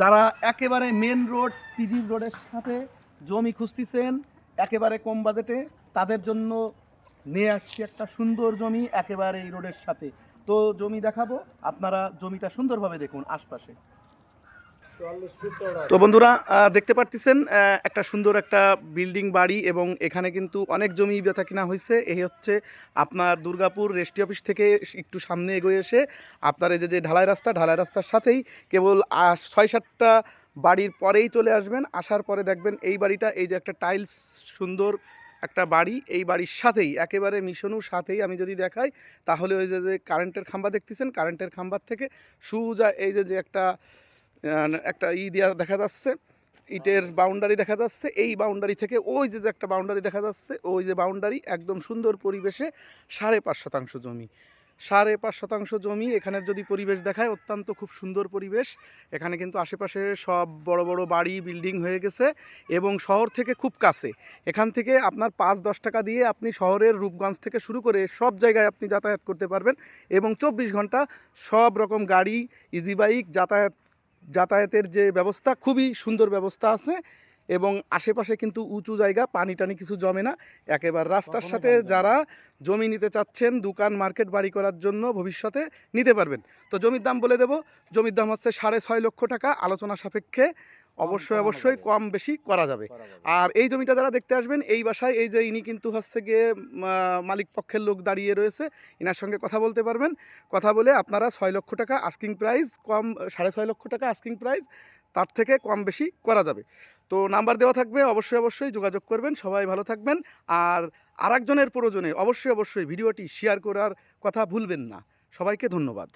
যারা একেবারে main road PG রোডের সাথে জমি খুঁজতেছেন, একেবারে কম বাজেটে, তাদের জন্য নিয়ে আসছি একটা সুন্দর জমি একেবারে এই রোডের সাথে। তো জমি দেখাবো, আপনারা জমিটা সুন্দরভাবে দেখুন আশপাশে। তো বন্ধুরা দেখতে পারতেছেন একটা সুন্দর একটা বিল্ডিং বাড়ি এবং এখানে কিন্তু অনেক জমি বেচা কিনা হয়েছে। এই হচ্ছে আপনার দুর্গাপুর রেস্টি অফিস থেকে একটু সামনে এগোয়ে এসে আপনার এই যে ঢালাই রাস্তা, ঢালাই রাস্তার সাথেই কেবল ছয় সাতটা বাড়ির পরেই চলে আসবেন। আসার পরে দেখবেন এই বাড়িটা, এই যে একটা টাইলস সুন্দর একটা বাড়ি, এই বাড়ির সাথেই, একেবারে মিশনুর সাথেই আমি যদি দেখাই, তাহলে ওই যে যে কারেন্টের খাম্বা দেখতেছেন কারেন্টের খাম্বার থেকে সুজা এই যে যে একটা একটা ই দিয়া দেখা যাচ্ছে, ইটের বাউন্ডারি দেখা যাচ্ছে, এই বাউন্ডারি থেকে ওই যে যে একটা বাউন্ডারি দেখা যাচ্ছে, ওই যে বাউন্ডারি একদম সুন্দর পরিবেশে সাড়ে পাঁচ শতাংশ জমি। সাড়ে পাঁচ শতাংশ জমি এখানের যদি পরিবেশ দেখায়, অত্যন্ত খুব সুন্দর পরিবেশ। এখানে কিন্তু আশেপাশে সব বড় বড় বাড়ি বিল্ডিং হয়ে গেছে এবং শহর থেকে খুব কাছে। এখান থেকে আপনার পাঁচ দশ টাকা দিয়ে আপনি শহরের রূপগঞ্জ থেকে শুরু করে সব জায়গায় আপনি যাতায়াত করতে পারবেন এবং চব্বিশ ঘণ্টা সব রকম গাড়ি ইজি বাইক যাতায়াত যাতায়াতের যে ব্যবস্থা খুবই সুন্দর ব্যবস্থা আছে এবং আশেপাশে কিন্তু উঁচু জায়গা পানি টানি কিছু জমে না। একেবারে রাস্তার সাথে যারা জমি নিতে চাচ্ছেন দোকান মার্কেট বাড়ি করার জন্য ভবিষ্যতে নিতে পারবেন। তো জমির দাম বলে দেব। জমির দাম হচ্ছে সাড়ে ছয় লক্ষ টাকা। আলোচনা সাপেক্ষে অবশ্যই অবশ্যই কম বেশি করা যাবে। আর এই জমিটা যারা দেখতে আসবেন এই বাসায় এই যে ইনি কিন্তু হচ্ছে গিয়ে মালিক পক্ষের লোক দাঁড়িয়ে রয়েছে ইনার সঙ্গে কথা বলতে পারবেন। কথা বলে আপনারা ছয় লক্ষ টাকা আস্কিং প্রাইস কম সাড়ে ছয় লক্ষ টাকা আস্কিং প্রাইস তার থেকে কম বেশি করা যাবে। তো নাম্বার দেওয়া থাকবে অবশ্যই অবশ্যই যোগাযোগ করবেন সবাই ভালো থাকবেন। আর আরেকজনের প্রয়োজনে অবশ্যই অবশ্যই ভিডিওটি শেয়ার করার কথা ভুলবেন না। সবাইকে ধন্যবাদ।